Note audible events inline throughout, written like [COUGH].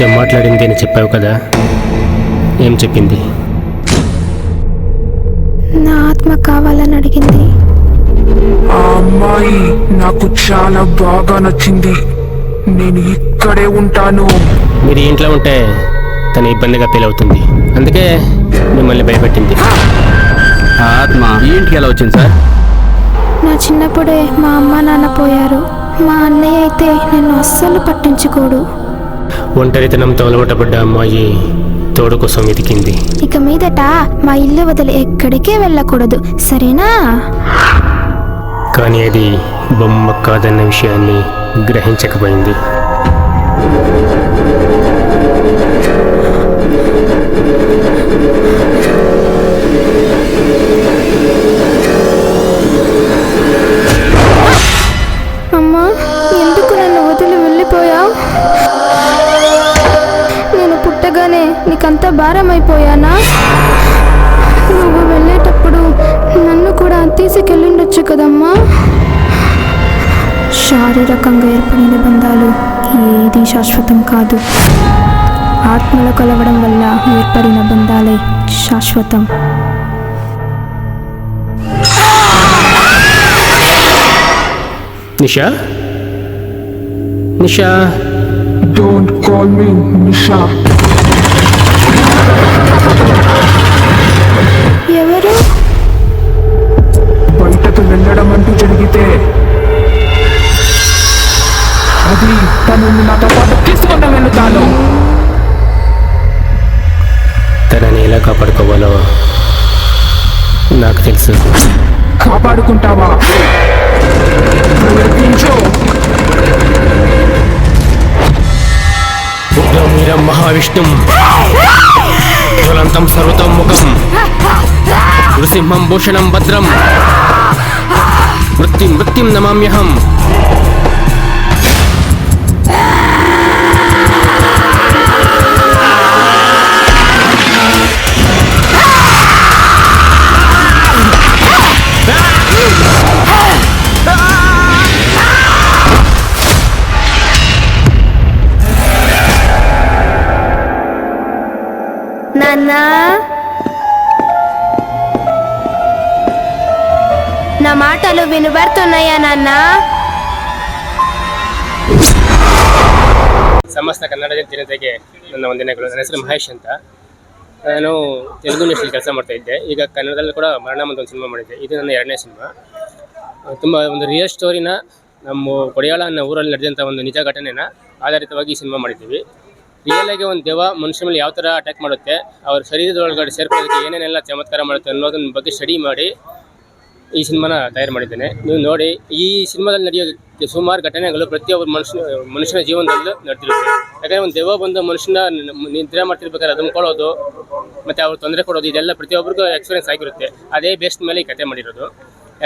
నీతో మాట్లాడింది అని చెప్పావు కదా? ఏం చెప్పింది? నా ఆత్మ కావాలని అడిగింది. ఆ అమ్మాయి నాకు చాలా బాగా నచ్చింది. నేను ఇక్కడే ఉంటాను. మీరు ఇంట్లో ఉంటే తను ఇబ్బందిగా ఫీల్ అవుతుంది. అందుకే మిమ్మల్ని భయపెట్టింది. ఆ ఆత్మ ఈ ఇంటికి ఎలా వచ్చింది సార్? నా చిన్నప్పుడే మా అమ్మ నాన్న పోయారు. మా అన్నయ్య అయితే నన్ను అస్సలు పట్టించుకోడు. ఒంటరితనంతో అలవాటపడ్డ అమ్మాయి తోడు కోసం వెతికింది ఇక మీదట మా ఇల్లు వదిలి ఎక్కడికే వెళ్ళకూడదు సరేనా? కానీ అది బొమ్మ కాదన్న విషయాన్ని గ్రహించకపోయింది. శారీరకంగా ఏర్పడిన బంధాలు ఏది శాశ్వతం కాదు. ఆత్మలు కలవడం వల్ల ఏర్పడిన బంధాలే శాశ్వతం. నిషా? నిషా? డోంట్ కాల్ మీ నిషా ఎలా కాపాడుకోవాలో? నాకు తెలుసు. కాపాడుకుంటావా? ఉగ్రమీరం మహావిష్ణుం. జ్వలంతం సర్వతం ముఖం. నృసింహం భూషణం భద్రం. మృత్యుం మృత్యుం నమామ్యహం. నాన్న నా మాటలు వినబడుతున్నాయా నాన్న ಸಮಸ್ತ ಕನ್ನಡ ಜನತೆಗೆ ನನ್ನ ವಂದನೆಗಳು ನನ್ನ ಹೆಸರು ಮಹೇಶ್ ಅಂತ ನಾನು ತೆಲುಗು ಇಂಡಸ್ಟ್ರಿಯಲ್ಲಿ ಕೆಲಸ ಮಾಡ್ತಾ ಇದ್ದೆ ಈಗ ಕನ್ನಡದಲ್ಲಿ ಕೂಡ ಮರಣ ಅಂತ ಒಂದು ಸಿನಿಮಾ ಮಾಡಿದ್ದೆ ಇದು ನನ್ನ ಎರಡನೇ ಸಿನಿಮಾ ತುಂಬ ಒಂದು ರಿಯಲ್ ಸ್ಟೋರಿನ ನಮ್ಮ ಕೊಡಿಯಾಳ ಅನ್ನೋ ಊರಲ್ಲಿ ನಡೆದಂಥ ಒಂದು ನಿಜ ಘಟನೆನ ಆಧಾರಿತವಾಗಿ ಈ ಸಿನಿಮಾ ಮಾಡಿದ್ದೀವಿ ರಿಯಲ್ ಆಗಿ ಒಂದು ದೇವ ಮನುಷ್ಯ ಮೇಲೆ ಯಾವ ಥರ ಅಟ್ಯಾಕ್ ಮಾಡುತ್ತೆ, ಅವ್ರ ಶರೀರದೊಳಗಡೆ ಸೇರ್ಕೊಳ್ಳೋದಕ್ಕೆ ಏನೇನೆಲ್ಲ ಚಮತ್ಕಾರ ಮಾಡುತ್ತೆ ಅನ್ನೋದನ್ನ ಬಗ್ಗೆ ಸ್ಟಡಿ ಮಾಡಿ ಈ ಸಿನಿಮಾನ ತಯಾರು ಮಾಡಿದ್ದೇನೆ. ನೀವು ನೋಡಿ, ಈ ಸಿನಿಮಾದಲ್ಲಿ ನಡೆಯೋದಕ್ಕೆ ಸುಮಾರು ಘಟನೆಗಳು ಪ್ರತಿಯೊಬ್ಬ ಮನುಷ್ಯ, ಮನುಷ್ಯನ ಜೀವನದಲ್ಲೂ ನಡೆದಿರುತ್ತೆ. ಯಾಕಂದರೆ ಒಂದು ದೆವ್ವ ಬಂದು ಮನುಷ್ಯನ ನಿದ್ರೆ ಮಾಡ್ತಿರ್ಬೇಕಾದ್ರೆ ಅದನ್ನು ಕೊಡೋದು, ಮತ್ತು ಅವ್ರು ತೊಂದರೆ ಕೊಡೋದು, ಇದೆಲ್ಲ ಪ್ರತಿಯೊಬ್ಬರಿಗೂ ಎಕ್ಸ್ಪೀರಿಯನ್ಸ್ ಆಗಿರುತ್ತೆ. ಅದೇ ಬೇಸ್ಡ್ ಮೇಲೆ ಈ ಕತೆ ಮಾಡಿರೋದು.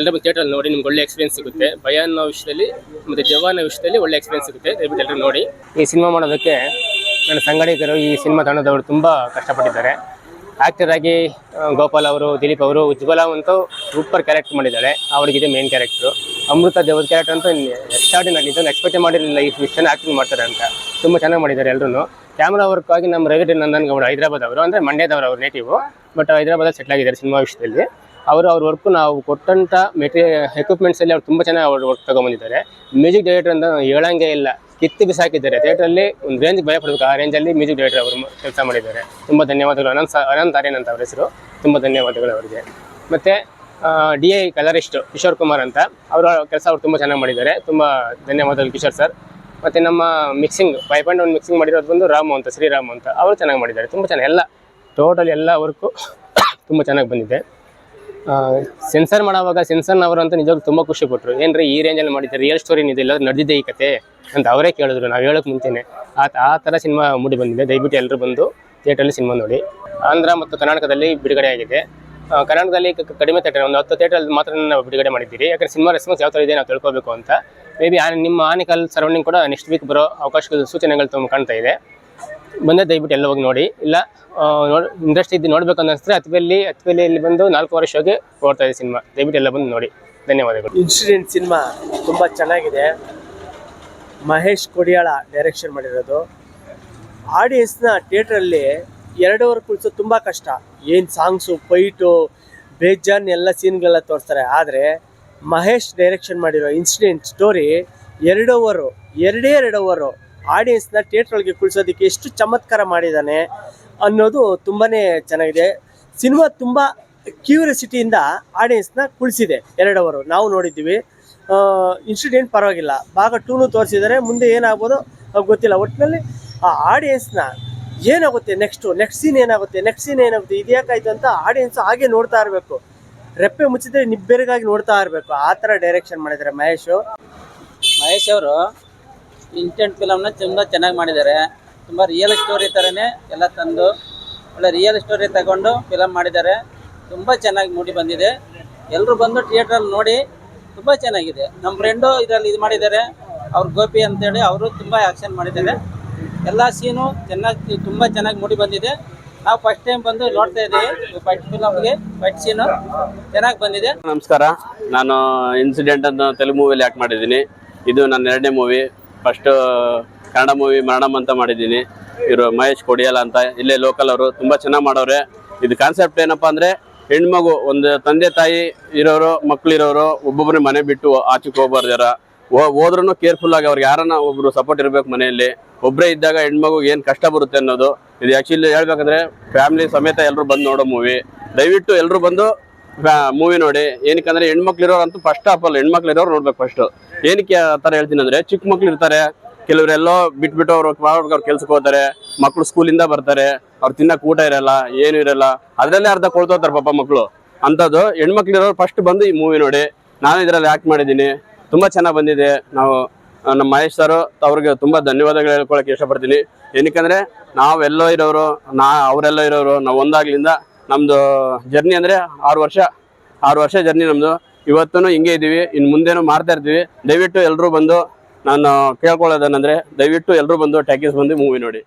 ಎಲ್ಲರೂ ಥಿಯೇಟ್ರಲ್ಲಿ ನೋಡಿ, ನಿಮ್ಗೆ ಒಳ್ಳೆ ಎಕ್ಸ್ಪೀರಿಯನ್ಸ್ ಸಿಗುತ್ತೆ. ಭಯ ಅನ್ನೋ ವಿಷಯದಲ್ಲಿ, ಮತ್ತು ದೆವ್ವ ಅನ್ನೋ ವಿಷಯದಲ್ಲಿ ಒಳ್ಳೆ ಎಕ್ಸ್ಪೀರಿಯನ್ಸ್ ಸಿಗುತ್ತೆ. ದಯವಿಟ್ಟು ಎಲ್ಲರೂ ನೋಡಿ. ಈ ಸಿನಿಮಾ ಮಾಡೋದಕ್ಕೆ ನನ್ನ ಸಂಗಡಿಗರು ಈ ಸಿನಿಮಾ ತಂಡದವರು ತುಂಬ ಕಷ್ಟಪಟ್ಟಿದ್ದಾರೆ. ಆ್ಯಕ್ಟರ್ ಆಗಿ ಗೋಪಾಲ್ ಅವರು, ದಿಲೀಪ್ ಅವರು, ಉಜ್ವಲ ಅಂತೂ ಸೂಪರ್ ಕ್ಯಾರೆಕ್ಟರ್ ಮಾಡಿದ್ದಾರೆ. ಅವರಿಗಿದೆ ಮೇನ್ ಕ್ಯಾರೆಕ್ಟ್ರು ಅಮೃತ ದೇವದ ಕ್ಯಾರೆಕ್ಟರ್ ಅಂತೂ ಎಕ್ಸ್ಟ್ರಾಡಿನರಿ ಇದನ್ನು ಎಕ್ಸ್ಪೆಕ್ಟೇ ಮಾಡಿರಲಿಲ್ಲ ಈ ಚೆನ್ನಾಗಿ ಆ್ಯಕ್ಟಿಂಗ್ ಮಾಡ್ತಾರೆ ಅಂತ. ತುಂಬ ಚೆನ್ನಾಗಿ ಮಾಡಿದ್ದಾರೆ ಎಲ್ಲರೂ ಕ್ಯಾಮ್ರಾ ವರ್ಕ್ ಆಗಿ ನಮ್ಮ ರವಿ ನಂದನ್ ಗೌಡ, ಹೈದರಾಬಾದ್ ಅವರು, ಅಂದರೆ ಮಂಡ್ಯದವರು, ಅವರು ನೇಟಿವ್ ಬಟ್ ಹೈದರಾಬಾದಲ್ಲಿ ಸೆಟ್ಲ್ ಆಗಿದ್ದಾರೆ ಸಿನಿಮಾ ವಿಷಯದಲ್ಲಿ. ಅವರು, ಅವ್ರ ವರ್ಕು ನಾವು ಕೊಟ್ಟಂಥ ಮೆಟೀರಿಯಲ್ ಎಕ್ವಿಪ್ಮೆಂಟ್ಸಲ್ಲಿ ಅವ್ರು ತುಂಬ ಚೆನ್ನಾಗಿ ಅವ್ರು ವರ್ಕ್ ತೊಗೊಂಬಂದಿದ್ದಾರೆ ಮ್ಯೂಸಿಕ್ ಡೈರೆಕ್ಟರ್ ಅಂತ ಹೇಳಂಗೆ ಇಲ್ಲ. ಕಿತ್ತು ಬಿಸಾಕಿದ್ದಾರೆ. ಥಿಯೇಟ್ರಲ್ಲಿ ಒಂದು ರೇಂಜ್ ಭಯ ಪಡಬೇಕು. ಆ ರೇಂಜಲ್ಲಿ ಮ್ಯೂಸಿಕ್ ಡೈರೆಕ್ಟರ್ ಅವರು ಕೆಲಸ ಮಾಡಿದ್ದಾರೆ. ತುಂಬ ಧನ್ಯವಾದಗಳು. ಅನಂತ ಅನಂತ ಅನಂತ್ ಆರ್ಯನ್ ಅಂತ ಅವರ ಹೆಸರು. ತುಂಬ ಧನ್ಯವಾದಗಳು ಅವರಿಗೆ. ಮತ್ತು D I colourist Kishore Kumar ಅಂತ. ಅವರ ಕೆಲಸ ಅವರು ತುಂಬ ಚೆನ್ನಾಗಿ ಮಾಡಿದ್ದಾರೆ. ತುಂಬ ಧನ್ಯವಾದಗಳು ಕಿಶೋರ್ ಸರ್ ಮತ್ತು ನಮ್ಮ mixing five point one mixing ಮಾಡಿರೋದು ಬಂದು ರಾಮು ಅಂತ, ಶ್ರೀರಾಮ್ ಅಂತ. ಅವರು ಚೆನ್ನಾಗಿ ಮಾಡಿದ್ದಾರೆ. ತುಂಬ ಚೆನ್ನಾಗಿ ಎಲ್ಲ ಟೋಟಲ್ ಎಲ್ಲ ವರ್ಕು [COUGHS] ತುಂಬ ಚೆನ್ನಾಗಿ ಬಂದಿದೆ. ಸೆನ್ಸರ್ ಮಾಡೋವಾಗ ಸೆನ್ಸರ್ನವರು ಅಂತ ನಿಜವಾಗ್ಲೂ ತುಂಬ ಖುಷಿ ಪಟ್ಟರು ಏನ್ರಿ, ಈ ರೇಂಜಲ್ಲಿ ಮಾಡಿದ್ದೆ ರಿಯಲ್ ಸ್ಟೋರಿ ಇದೆ ನಡೆದಿದೆ ಈ ಕತೆ ಅಂತ ಅವರೇ ಕೇಳಿದ್ರು. ನಾವು ಹೇಳೋಕೆ ಮುಂಚೆನೆ. ಆ ಆ ಥರ ಸಿನಿಮಾ ಮೂಡಿ ಬಂದಿದೆ. ದಯವಿಟ್ಟು ಎಲ್ಲರೂ ಬಂದು ಥಿಯೇಟ್ರಲ್ಲಿ ಸಿನಿಮಾ ನೋಡಿ. ಆಂಧ್ರ ಮತ್ತು ಕರ್ನಾಟಕದಲ್ಲಿ ಬಿಡುಗಡೆ ಆಗಿದೆ. ಕಡಿಮೆ ಥಿಯೇಟರ್ ಒಂದು ಹತ್ತು ಥಿಯೇಟರ್ ಮಾತ್ರ ನಾವು ಬಿಡುಗಡೆ ಮಾಡಿದ್ದೀರಿ. ಯಾಕಂದ್ರೆ ಸಿನಿಮಾ ರೆಸ್ಪಾನ್ಸ್ ಯಾವ ಥರ ಇದೆ ನಾವು ತಿಳ್ಕೊಬೇಕು ಅಂತ. ಮೇ ಬಿ ನಿಮ್ಮ ಆನಿಕಲ್ ಸರೌಂಡಿಂಗ್ ಕೂಡ ನೆಕ್ಸ್ಟ್ ವೀಕ್ ಬರೋ ಅವಕಾಶಗಳು, ಸೂಚನೆಗಳು ತುಂಬ ಕಾಣ್ತಾ ಇದೆ. ಬಂದೇ, ದಯವಿಟ್ಟು ಎಲ್ಲ ಹೋಗಿ ನೋಡಿ. ಇಲ್ಲ ನೋಡಿ ಇಂಟ್ರೆಸ್ಟ್ ಇದ್ದು ನೋಡ್ಬೇಕು ಅನ್ನಿಸ್ತಾರೆ ಅತ್ವೆಲ್ಲಿ ಅತ್ವೆಲ್ಲಿಯಲ್ಲಿ ಬಂದು ನಾಲ್ಕೂವರೆ ಶೋಗೆ ಓಡ್ತಾ ಇದೆ ಸಿನಿಮಾ. ದಯವಿಟ್ಟು ಎಲ್ಲ ಬಂದು ನೋಡಿ. ಧನ್ಯವಾದಗಳು. ಇನ್ಸಿಡೆಂಟ್ ಸಿನಿಮಾ ತುಂಬ ಚೆನ್ನಾಗಿದೆ. ಮಹೇಶ್ ಕೊಡಿಯಾಳ ಡೈರೆಕ್ಷನ್ ಮಾಡಿರೋದು. ಆಡಿಯನ್ಸ್ನ ಥಿಯೇಟ್ರಲ್ಲಿ ಎರಡೂವರೆ ಕುಳಿಸೋದು ತುಂಬ ಕಷ್ಟ. ಏನು ಸಾಂಗ್ಸು ಫೈಟು ಬೇಜಾನ್ ಎಲ್ಲ ಸೀನ್ಗಳೆಲ್ಲ ತೋರಿಸ್ತಾರೆ. ಆದರೆ ಮಹೇಶ್ ಡೈರೆಕ್ಷನ್ ಮಾಡಿರೋ ಇನ್ಸಿಡೆಂಟ್ ಸ್ಟೋರಿ ಎರಡೂವರು, ಎರಡೇ ಎರಡೂವರು ಆಡಿಯನ್ಸ್ನ ಥಿಯೇಟ್ರ್ ಒಳಗೆ ಕುಳಿಸೋದಕ್ಕೆ ಎಷ್ಟು ಚಮತ್ಕಾರ ಮಾಡಿದ್ದಾನೆ ಅನ್ನೋದು ತುಂಬಾ ಚೆನ್ನಾಗಿದೆ. ಸಿನಿಮಾ ತುಂಬ ಕ್ಯೂರಿಯಾಸಿಟಿಯಿಂದ ಆಡಿಯನ್ಸ್ನ ಕುಳಿಸಿದೆ ಎರಡವರು. ನಾವು ನೋಡಿದ್ದೀವಿ. ಇನ್ಸಿಡೆಂಟ್ ಪರವಾಗಿಲ್ಲ. ಭಾಗ ಟೂನು ತೋರಿಸಿದರೆ ಮುಂದೆ ಏನಾಗ್ಬೋದು ಗೊತ್ತಿಲ್ಲ. ಒಟ್ಟಿನಲ್ಲಿ ಆ ಆಡಿಯನ್ಸ್ನ ಏನಾಗುತ್ತೆ ನೆಕ್ಸ್ಟು ನೆಕ್ಸ್ಟ್ ಸೀನ್ ಏನಾಗುತ್ತೆ ನೆಕ್ಸ್ಟ್ ಸೀನ್ ಏನಾಗುತ್ತೆ ಇದ್ಯಾಕಾಯ್ತು ಅಂತ ಆಡಿಯನ್ಸ್ ಹಾಗೆ ನೋಡ್ತಾ ಇರಬೇಕು. ರೆಪ್ಪೆ ಮುಚ್ಚಿದ್ರೆ ನಿಬ್ಬೆರಗಾಗಿ ನೋಡ್ತಾ ಇರಬೇಕು. ಆ ಥರ ಡೈರೆಕ್ಷನ್ ಮಾಡಿದ್ದಾರೆ ಮಹೇಶು. ಮಹೇಶ್ ಅವರು ಇನ್ಸ್ಟೆಂಟ್ ಫಿಲಮ್ನ ತುಂಬ ಚೆನ್ನಾಗಿ ಮಾಡಿದ್ದಾರೆ. ತುಂಬ ರಿಯಲ್ ಸ್ಟೋರಿ ಥರನೇ ಎಲ್ಲ ತಂದು, ಒಳ್ಳೆ ರಿಯಲ್ ಸ್ಟೋರಿ ತಗೊಂಡು ಫಿಲಮ್ ಮಾಡಿದ್ದಾರೆ. ತುಂಬ ಚೆನ್ನಾಗಿ ಮೂಡಿ ಬಂದಿದೆ. ಎಲ್ಲರೂ ಬಂದು ಥಿಯೇಟ್ರಲ್ಲಿ ನೋಡಿ ತುಂಬ ಚೆನ್ನಾಗಿದೆ. ನಮ್ಮ ಫ್ರೆಂಡು ಇದರಲ್ಲಿ ಇದು ಮಾಡಿದ್ದಾರೆ. ಅವ್ರ ಗೋಪಿ ಅಂತೇಳಿ ಅವರು ತುಂಬ ಆ್ಯಕ್ಷನ್ ಮಾಡಿದ್ದಾರೆ. ಎಲ್ಲ ಸೀನು ಚೆನ್ನಾಗಿ, ತುಂಬ ಚೆನ್ನಾಗಿ ಮೂಡಿ ಬಂದಿದೆ. ನಾವು ಫಸ್ಟ್ ಟೈಮ್ ಬಂದು ನೋಡ್ತಾ ಇದ್ದೀವಿ. ಫಸ್ಟ್ ಫಿಲಮ್ಗೆ ಫಸ್ಟ್ ಸೀನು ಚೆನ್ನಾಗಿ ಬಂದಿದೆ. ನಮಸ್ಕಾರ. ನಾನು ಇನ್ಸಿಡೆಂಟ್ ಅನ್ನೋ ತೆಲುಗು ಮೂವಿಲಿ ಆ್ಯಕ್ಟ್ ಮಾಡಿದ್ದೀನಿ. ಇದು ನನ್ನ ಎರಡನೇ movie first Kannada movie Maranam ಅಂತ ಮಾಡಿದ್ದೀನಿ. ಇವರು ಮಹೇಶ್ ಕೊಡಿಯಲ್ಲ ಅಂತ. ಇಲ್ಲೇ ಲೋಕಲ್ ಅವರು. ತುಂಬ ಚೆನ್ನಾಗಿ ಮಾಡೋರೆ. ಇದು ಕಾನ್ಸೆಪ್ಟ್ ಏನಪ್ಪ ಅಂದರೆ, ಹೆಣ್ಮಗು, ಒಂದು ತಂದೆ ತಾಯಿ ಇರೋರು, ಮಕ್ಳಿರೋರು ಒಬ್ಬೊಬ್ಬರೇ ಮನೆ ಬಿಟ್ಟು ಆಚೆಗೆ ಹೋಗ್ಬಾರ್ದಾರ ಹೋದ್ರೂ ಕೇರ್ಫುಲ್ ಆಗಿ ಅವ್ರಿಗೆ ಯಾರನ್ನ ಒಬ್ರು ಸಪೋರ್ಟ್ ಇರಬೇಕು ಮನೆಯಲ್ಲಿ. ಒಬ್ಬರೇ ಇದ್ದಾಗ ಹೆಣ್ಮಗು ಏನು ಕಷ್ಟ ಬರುತ್ತೆ ಅನ್ನೋದು. ಇದು ಆ್ಯಕ್ಚುಲಿ ಹೇಳ್ಬೇಕಂದ್ರೆ ಫ್ಯಾಮಿಲಿ ಸಮೇತ ಎಲ್ಲರೂ ಬಂದು ನೋಡೋ ಮೂವಿ ದಯವಿಟ್ಟು ಎಲ್ಲರೂ ಬಂದು ಮೂವಿ ನೋಡಿ. ಏನಕ್ಕಂದ್ರೆ ಹೆಣ್ಮಕ್ಳು ಇರೋರಂತೂ ಫಸ್ಟ್ ಆಫ್ ಆಲ್ ಹೆಣ್ಮಕ್ಳು ಇರೋರು ನೋಡ್ಬೇಕು ಫಸ್ಟ್ ಏನಕ್ಕೆ ಆ ಥರ ಹೇಳ್ತೀನಿ ಅಂದ್ರೆ ಚಿಕ್ಕ ಮಕ್ಳು ಇರ್ತಾರೆ, ಕೆಲವರೆಲ್ಲೋ ಬಿಟ್ಬಿಟ್ಟು ಅವ್ರು ಅವ್ರ ಕೆಲ್ಸಕ್ಕೆ ಹೋಗ್ತಾರೆ, ಮಕ್ಳು ಸ್ಕೂಲಿಂದ ಬರ್ತಾರೆ, ಅವ್ರು ತಿನ್ನಕ್ ಊಟ ಇರಲ್ಲ, ಏನು ಇರಲ್ಲ, ಅದರಲ್ಲೇ ಅರ್ಧ ಕೊಳ್ತೋತಾರೆ ಪಾಪ ಮಕ್ಕಳು ಅಂಥದ್ದು ಹೆಣ್ಮಕ್ಳು ಇರೋರು ಫಸ್ಟ್ ಬಂದು ಈ ಮೂವಿ ನೋಡಿ. ನಾನು ಇದರಲ್ಲಿ ಆ್ಯಕ್ಟ್ ಮಾಡಿದ್ದೀನಿ, ತುಂಬ ಚೆನ್ನಾಗಿ ಬಂದಿದೆ. ನಾವು ನಮ್ಮ ಮಹೇಶ್ ಸರ್ ಅವ್ರಿಗೆ ತುಂಬ ಧನ್ಯವಾದಗಳು ಹೇಳ್ಕೊಳಕ್ಕೆ ಇಷ್ಟಪಡ್ತೀನಿ. ಏನಕ್ಕಂದ್ರೆ ನಾವೆಲ್ಲೋ ಇರೋರು, ನಾ, ಅವರೆಲ್ಲೋ ಇರೋರು, ನಾವು ಒಂದಾಗ್ಲಿಂದ ನಮ್ಮದು ಜರ್ನಿ ಅಂದರೆ ಆರು ವರ್ಷ ಆರು ವರ್ಷ ಜರ್ನಿ ನಮ್ಮದು ಇವತ್ತೂ ಹಿಂಗೆ ಇದ್ದೀವಿ ಇನ್ನು ಮುಂದೇನು ಮಾಡ್ತಾ ಇರ್ತೀವಿ. ದಯವಿಟ್ಟು ಎಲ್ಲರೂ ಬಂದು ನಾನು ಕೇಳ್ಕೊಳ್ಳೋದೇನೆಂದರೆ ದಯವಿಟ್ಟು ಎಲ್ಲರೂ ಬಂದು ಟ್ಯಾಕೀಸ್ ಬಂದು ಮೂವಿ ನೋಡಿ.